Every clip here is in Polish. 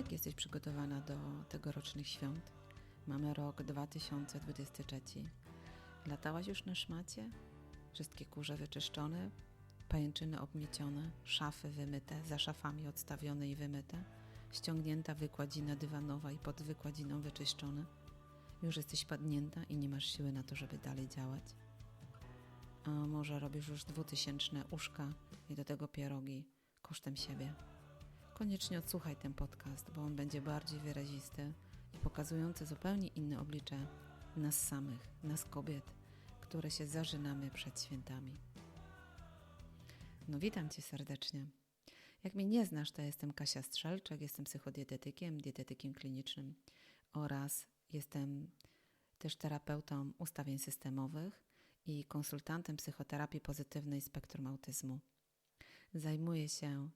Jak jesteś przygotowana do tegorocznych świąt? Mamy rok 2023. Latałaś już na szmacie? Wszystkie kurze wyczyszczone, pajęczyny obmiecione, szafy wymyte, za szafami odstawione i wymyte, ściągnięta wykładzina dywanowa i pod wykładziną wyczyszczone. Już jesteś padnięta i nie masz siły na to, żeby dalej działać. A może robisz już dwutysięczne uszka i do tego pierogi kosztem siebie. Koniecznie odsłuchaj ten podcast, bo on będzie bardziej wyrazisty i pokazujący zupełnie inne oblicze nas samych, nas kobiet, które się zażynamy przed świętami. No witam Cię serdecznie. Jak mnie nie znasz, to jestem Kasia Strzelczak, jestem psychodietetykiem, dietetykiem klinicznym oraz jestem też terapeutą ustawień systemowych i konsultantem psychoterapii pozytywnej spektrum autyzmu. Zajmuję się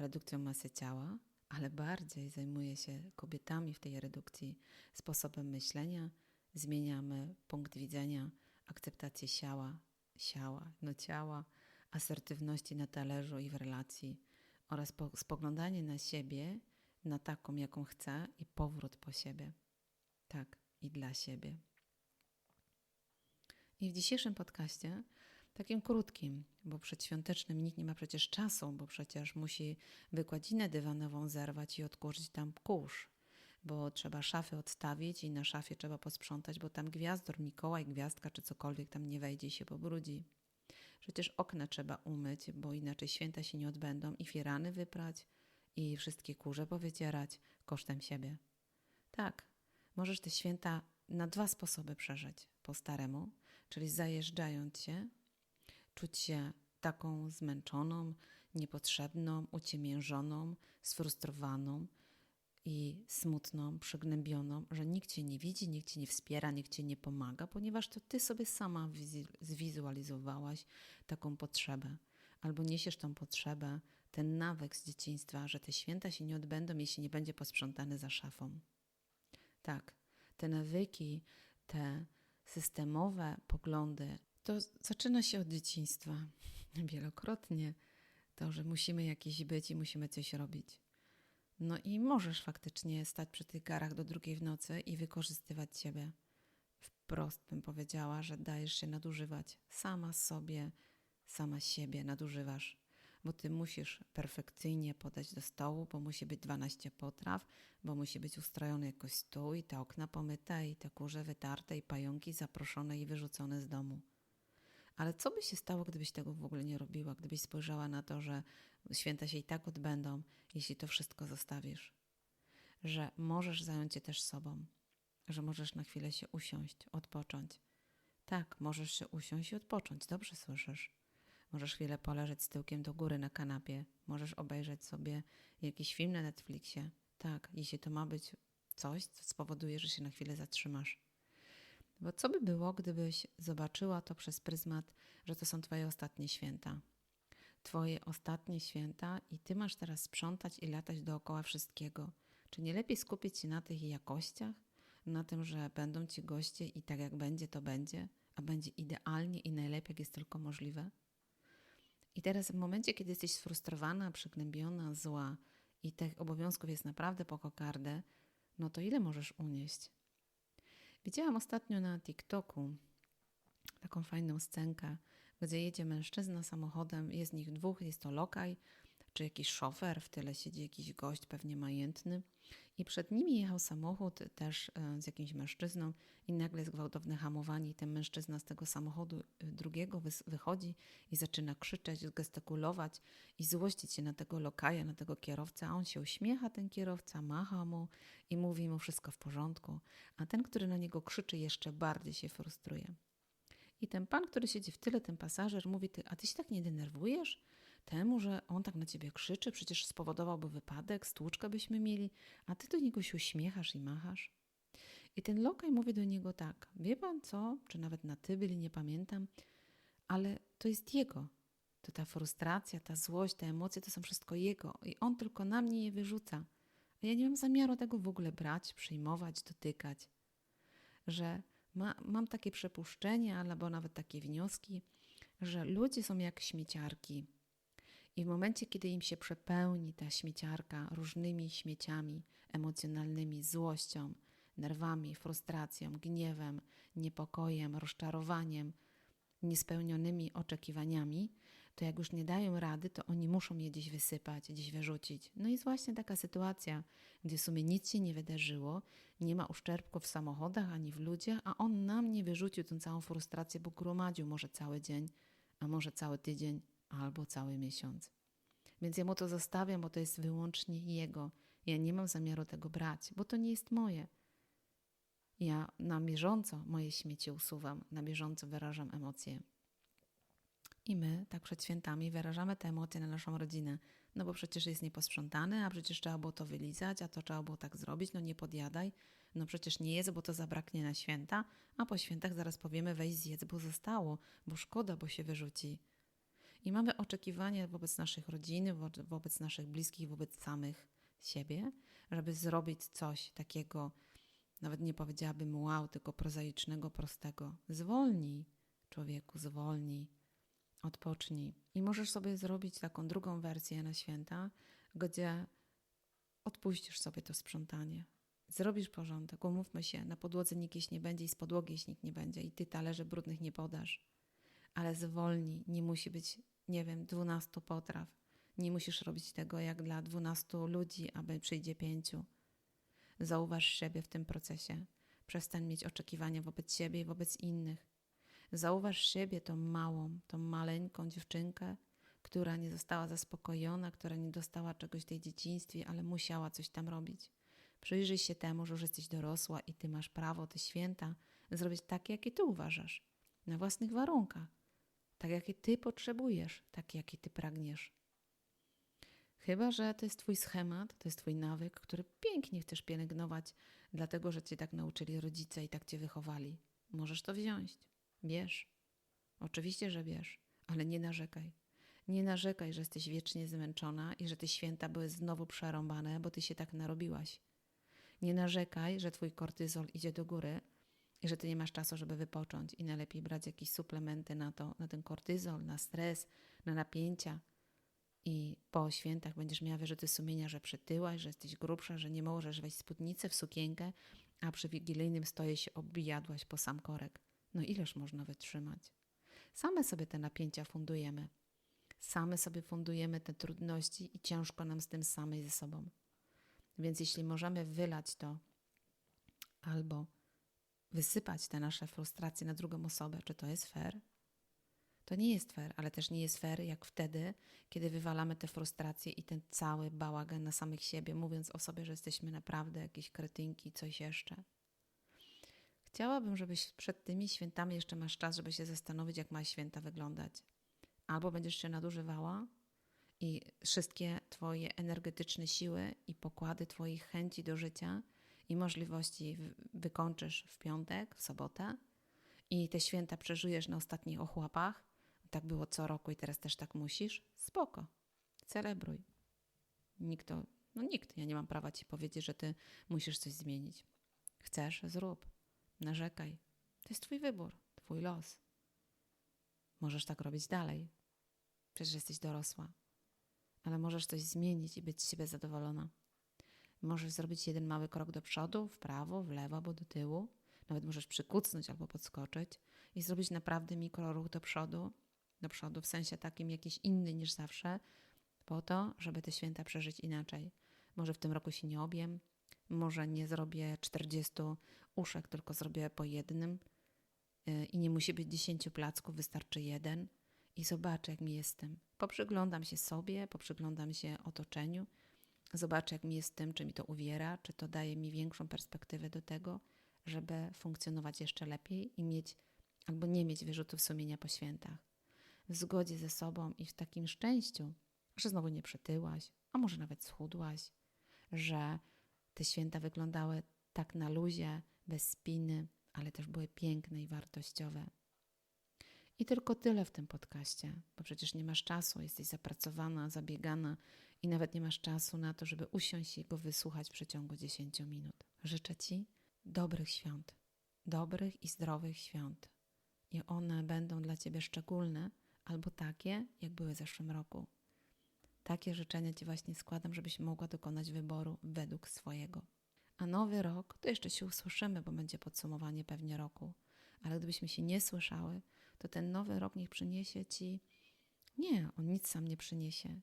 redukcją masy ciała, ale bardziej zajmuję się kobietami w tej redukcji, sposobem myślenia, zmieniamy punkt widzenia, akceptację ciała, ciała, no ciała, asertywności na talerzu i w relacji oraz spoglądanie na siebie, na taką, jaką chcę i powrót po siebie. Tak, i dla siebie. I w dzisiejszym podcaście, takim krótkim, bo przedświątecznym nikt nie ma przecież czasu, bo przecież musi wykładzinę dywanową zerwać i odkurzyć tam kurz, bo trzeba szafy odstawić i na szafie trzeba posprzątać, bo tam gwiazdor, Mikołaj, gwiazdka czy cokolwiek tam nie wejdzie i się pobrudzi. Przecież okna trzeba umyć, bo inaczej święta się nie odbędą i firany wyprać i wszystkie kurze powycierać kosztem siebie. Tak, możesz te święta na dwa sposoby przeżyć. Po staremu, czyli zajeżdżając się, czuć się taką zmęczoną, niepotrzebną, uciemiężoną, sfrustrowaną i smutną, przygnębioną, że nikt cię nie widzi, nikt cię nie wspiera, nikt cię nie pomaga, ponieważ to ty sobie sama zwizualizowałaś taką potrzebę. Albo niesiesz tą potrzebę, ten nawyk z dzieciństwa, że te święta się nie odbędą, jeśli nie będzie posprzątany za szafą. Tak, te nawyki, te systemowe poglądy, to zaczyna się od dzieciństwa. Wielokrotnie to, że musimy jakiś być i musimy coś robić. No i możesz faktycznie stać przy tych garach do drugiej w nocy i wykorzystywać siebie. Wprost bym powiedziała, że dajesz się nadużywać. Sama sobie, sama siebie nadużywasz bo ty musisz perfekcyjnie podać do stołu, bo musi być 12 potraw, bo musi być ustrojony jakoś stół i te okna pomyte i te kurze wytarte i pająki zaproszone i wyrzucone z domu. Ale co by się stało, gdybyś tego w ogóle nie robiła, gdybyś spojrzała na to, że święta się i tak odbędą, jeśli to wszystko zostawisz? Że możesz zająć się też sobą, że możesz na chwilę się usiąść, odpocząć. Tak, możesz się usiąść i odpocząć, dobrze słyszysz. Możesz chwilę poleżeć z tyłkiem do góry na kanapie. Możesz obejrzeć sobie jakiś film na Netflixie. Tak, jeśli to ma być coś, co spowoduje, że się na chwilę zatrzymasz. Bo co by było, gdybyś zobaczyła to przez pryzmat, że to są Twoje ostatnie święta? Twoje ostatnie święta i Ty masz teraz sprzątać i latać dookoła wszystkiego. Czy nie lepiej skupić się na tych jakościach? Na tym, że będą Ci goście i tak jak będzie, to będzie, a będzie idealnie i najlepiej, jak jest tylko możliwe? I teraz w momencie, kiedy jesteś sfrustrowana, przygnębiona, zła i tych obowiązków jest naprawdę po kokardę, no to ile możesz unieść? Widziałam ostatnio na TikToku taką fajną scenkę, gdzie jedzie mężczyzna samochodem, jest nich dwóch, jest to lokaj, czy jakiś szofer, w tyle siedzi jakiś gość, pewnie majętny. I przed nimi jechał samochód też e, z jakimś mężczyzną i nagle jest gwałtowne hamowanie i ten mężczyzna z tego samochodu e, drugiego wychodzi i zaczyna krzyczeć, gestykulować i złościć się na tego lokaja, na tego kierowcę, a on się uśmiecha, ten kierowca, macha mu i mówi mu wszystko w porządku, a ten, który na niego krzyczy, jeszcze bardziej się frustruje. I ten pan, który siedzi w tyle, ten pasażer mówi, ty, a ty się tak nie denerwujesz? Temu, że on tak na ciebie krzyczy, przecież spowodowałby wypadek, stłuczkę byśmy mieli, a ty do niego się uśmiechasz i machasz. I ten lokaj mówi do niego tak, wie pan co, czy nawet na ty byli, nie pamiętam, ale to jest jego. To ta frustracja, ta złość, te emocje to są wszystko jego i on tylko na mnie je wyrzuca. A ja nie mam zamiaru tego w ogóle brać, przyjmować, dotykać. Że ma, mam takie przepuszczenie, albo nawet takie wnioski, że ludzie są jak śmieciarki i w momencie, kiedy im się przepełni ta śmieciarka różnymi śmieciami, emocjonalnymi, złością, nerwami, frustracją, gniewem, niepokojem, rozczarowaniem, niespełnionymi oczekiwaniami, to jak już nie dają rady, to oni muszą je gdzieś wysypać, gdzieś wyrzucić. No i jest właśnie taka sytuacja, gdzie w sumie nic się nie wydarzyło, nie ma uszczerbków w samochodach ani w ludziach, a on na mnie wyrzucił tę całą frustrację, bo gromadził może cały dzień, a może cały tydzień, albo cały miesiąc. Więc ja mu to zostawiam, bo to jest wyłącznie jego. Ja nie mam zamiaru tego brać, bo to nie jest moje. Ja na bieżąco moje śmieci usuwam, na bieżąco wyrażam emocje. I my, tak przed świętami, wyrażamy te emocje na naszą rodzinę. No bo przecież jest nieposprzątane, a przecież trzeba było to wylizać, a to trzeba było tak zrobić, no nie podjadaj. No przecież nie jest, bo to zabraknie na święta, a po świętach zaraz powiemy weź zjedz, bo zostało, bo szkoda, bo się wyrzuci. I mamy oczekiwania wobec naszych rodziny, wobec naszych bliskich, wobec samych siebie, żeby zrobić coś takiego, nawet nie powiedziałabym wow, tylko prozaicznego, prostego. Zwolnij, człowieku, zwolnij, odpocznij. I możesz sobie zrobić taką drugą wersję na święta, gdzie odpuścisz sobie to sprzątanie. Zrobisz porządek, umówmy się, na podłodze nikt jeść nie będzie i z podłogi jeść nikt nie będzie i ty talerzy brudnych nie podasz. Ale zwolnij, nie musi być, nie wiem, dwunastu potraw. Nie musisz robić tego jak dla dwunastu ludzi, aby przyjdzie pięciu. Zauważ siebie w tym procesie. Przestań mieć oczekiwania wobec siebie i wobec innych. Zauważ siebie tą małą, tą maleńką dziewczynkę, która nie została zaspokojona, która nie dostała czegoś w tej dzieciństwie, ale musiała coś tam robić. Przyjrzyj się temu, że już jesteś dorosła i ty masz prawo te święta zrobić takie, jakie ty uważasz, na własnych warunkach, tak jakie ty potrzebujesz, takie, jakie ty pragniesz. Chyba, że to jest twój schemat, to jest twój nawyk, który pięknie chcesz pielęgnować, dlatego że cię tak nauczyli rodzice i tak cię wychowali. Możesz to wziąć. Bierz. Oczywiście, że bierz, ale nie narzekaj. Nie narzekaj, że jesteś wiecznie zmęczona i że te święta były znowu przerąbane, bo ty się tak narobiłaś. Nie narzekaj, że twój kortyzol idzie do góry i że ty nie masz czasu, żeby wypocząć i najlepiej brać jakieś suplementy na to, na ten kortyzol, na stres, na napięcia. I po świętach będziesz miała wyrzuty sumienia, że przytyłaś, że jesteś grubsza, że nie możesz wejść spódnicę, w sukienkę, a przy wigilijnym stoje się obijadłaś po sam korek. No ileż można wytrzymać? Same sobie te napięcia fundujemy. Same sobie fundujemy te trudności i ciężko nam z tym samej ze sobą. Więc jeśli możemy wylać to albo wysypać te nasze frustracje na drugą osobę, czy to jest fair? To nie jest fair, ale też nie jest fair jak wtedy, kiedy wywalamy te frustracje i ten cały bałagan na samych siebie, mówiąc o sobie, że jesteśmy naprawdę jakieś kretynki, coś jeszcze. Chciałabym, żebyś przed tymi świętami jeszcze masz czas, żeby się zastanowić, jak ma święta wyglądać. Albo będziesz się nadużywała i wszystkie Twoje energetyczne siły i pokłady Twoich chęci do życia i możliwości wykończysz w piątek, w sobotę i te święta przeżyjesz na ostatnich ochłapach. Tak było co roku i teraz też tak musisz. Spoko. Celebruj. Nikt to, no nikt, ja nie mam prawa Ci powiedzieć, że Ty musisz coś zmienić. Chcesz, zrób. Narzekaj. To jest Twój wybór, Twój los. Możesz tak robić dalej. Przecież jesteś dorosła ale możesz coś zmienić i być z siebie zadowolona. Możesz zrobić jeden mały krok do przodu, w prawo, w lewo albo do tyłu. Nawet możesz przykucnąć albo podskoczyć i zrobić naprawdę mikroruch do przodu, do przodu w sensie takim jakiś inny niż zawsze, po to, żeby te święta przeżyć inaczej. Może w tym roku się nie obiem, może nie zrobię 40 uszek, tylko zrobię po jednym y, i nie musi być 10 placków, wystarczy jeden – i zobaczę, jak mi jestem. Poprzyglądam się sobie, poprzyglądam się otoczeniu, zobaczę, jak mi jest tym, czy mi to uwiera, czy to daje mi większą perspektywę do tego, żeby funkcjonować jeszcze lepiej i mieć albo nie mieć wyrzutów sumienia po świętach. W zgodzie ze sobą i w takim szczęściu, że znowu nie przytyłaś, a może nawet schudłaś, że te święta wyglądały tak na luzie, bez spiny, ale też były piękne i wartościowe. I tylko tyle w tym podcaście, bo przecież nie masz czasu, jesteś zapracowana, zabiegana i nawet nie masz czasu na to, żeby usiąść i go wysłuchać w przeciągu 10 minut. Życzę Ci dobrych świąt, dobrych i zdrowych świąt. I one będą dla Ciebie szczególne albo takie, jak były w zeszłym roku. takie życzenia Ci właśnie składam, żebyś mogła dokonać wyboru według swojego. A nowy rok, to jeszcze się usłyszymy, bo będzie podsumowanie pewnie roku. Ale gdybyśmy się nie słyszały, to ten nowy rok niech przyniesie Ci. Nie, on nic sam nie przyniesie.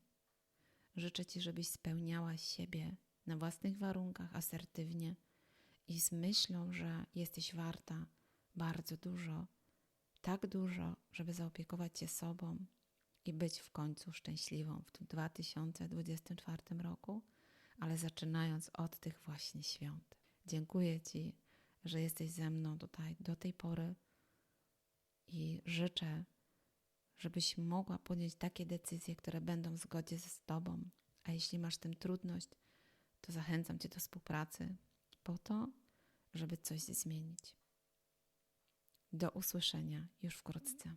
Życzę Ci, żebyś spełniała siebie na własnych warunkach, asertywnie i z myślą, że jesteś warta bardzo dużo, tak dużo, żeby zaopiekować się sobą i być w końcu szczęśliwą w tym 2024 roku, ale zaczynając od tych właśnie świąt. Dziękuję Ci, że jesteś ze mną tutaj do tej pory i życzę, żebyś mogła podjąć takie decyzje, które będą w zgodzie ze Tobą. A jeśli masz z tym trudność, to zachęcam Cię do współpracy po to, żeby coś zmienić. Do usłyszenia już wkrótce.